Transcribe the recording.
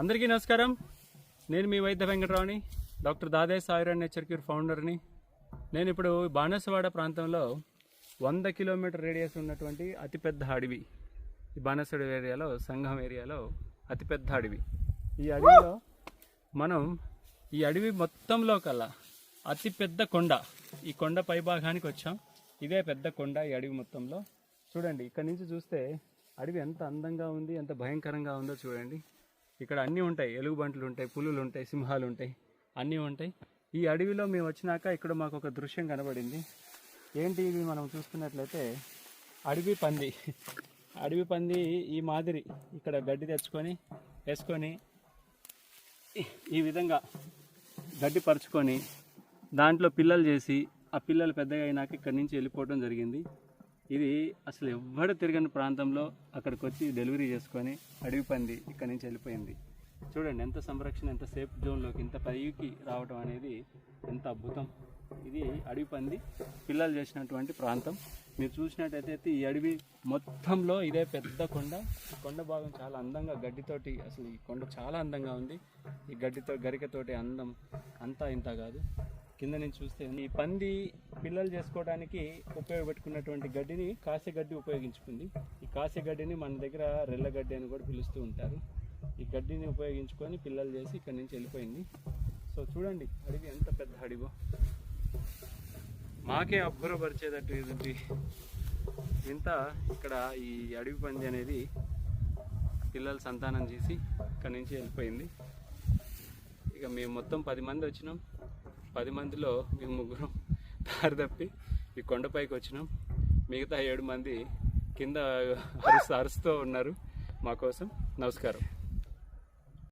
అందరికీ నమస్కారం. నేను మీ వైద్య వెంకటరావుని doctor Dadesh Ayur nature cure ఫౌండర్ని. నేను ఇప్పుడు బాణసవాడ ప్రాంతంలో వంద కిలోమీటర్ రేడియస్ ఉన్నటువంటి అతిపెద్ద అడవి. ఈ బాణసవాడ ఏరియాలో సంఘం ఏరియాలో అతిపెద్ద అడవి. ఈ అడవిలో మనం ఈ అడవి మొత్తంలో కల్లా అతిపెద్ద కొండ. ఈ కొండ పై భాగానికి వచ్చాం. ఇదే పెద్ద కొండ ఈ అడవి మొత్తంలో. చూడండి ఇక్కడ నుంచి చూస్తే అడవి ఎంత అందంగా ఉంది ఎంత భయంకరంగా ఉందో చూడండి. ఇక్కడ అన్నీ ఉంటాయి. ఎలుగుబంట్లు ఉంటాయి పులులు ఉంటాయి సింహాలు ఉంటాయి. అన్నీ ఉంటాయి. ఈ అడవిలో మేము వచ్చినాక ఇక్కడ మాకు ఒక దృశ్యం కనబడింది. ఏంటి ఇది? మనం చూసుకున్నట్లయితే అడవి పంది. అడవి పంది ఈ మాదిరి ఇక్కడ గడ్డి తెచ్చుకొని వేసుకొని ఈ విధంగా గడ్డి పరుచుకొని దాంట్లో పిల్లలు చేసి ఆ పిల్లలు పెద్దగా అయినాక ఇక్కడి నుంచి వెళ్ళిపోవడం జరిగింది. ఇది అసలు ఎవ్వడు తిరగని ప్రాంతంలో అక్కడికి వచ్చి డెలివరీ చేసుకొని అడవి పంది ఇక్కడి నుంచి వెళ్ళిపోయింది. చూడండి ఎంత సంరక్షణ ఎంత సేఫ్ జోన్లోకి ఇంత పైకి రావడం అనేది ఎంత అద్భుతం. ఇది అడవి పంది పిల్లలు చేసినటువంటి ప్రాంతం. మీరు చూసినట్టయితే ఈ అడవి మొత్తంలో ఇదే పెద్ద కొండ. కొండ భాగం చాలా అందంగా గడ్డితోటి అసలు ఈ కొండ చాలా అందంగా ఉంది. ఈ గడ్డితో గరికతోటి అందం అంతా ఇంత కాదు. కింద నుంచి చూస్తే ఈ పంది పిల్లలు చేసుకోవడానికి ఉపయోగపెట్టుకున్నటువంటి గడ్డిని కాసే గడ్డి ఉపయోగించుకుంది. ఈ కాసే గడ్డిని మన దగ్గర రెల్ల గడ్డి అని కూడా పిలుస్తూ ఉంటారు. ఈ గడ్డిని ఉపయోగించుకొని పిల్లలు చేసి ఇక్కడి నుంచి వెళ్ళిపోయింది. సో చూడండి అడవి ఎంత పెద్ద అడవో. మాకే అబ్బురపరిచేటట్టు ఇంత ఇక్కడ ఈ అడవి పంది అనేది పిల్లలు సంతానం చేసి ఇక్కడి నుంచి వెళ్ళిపోయింది. ఇక మేము మొత్తం పది మంది వచ్చినాం. పది మందిలో మేము ముగ్గురం దారి తప్పి ఈ కొండపైకి వచ్చినాం. మిగతా ఏడు మంది కింద అరుస్తూ అరుస్తూ ఉన్నారు మా కోసం. నమస్కారం.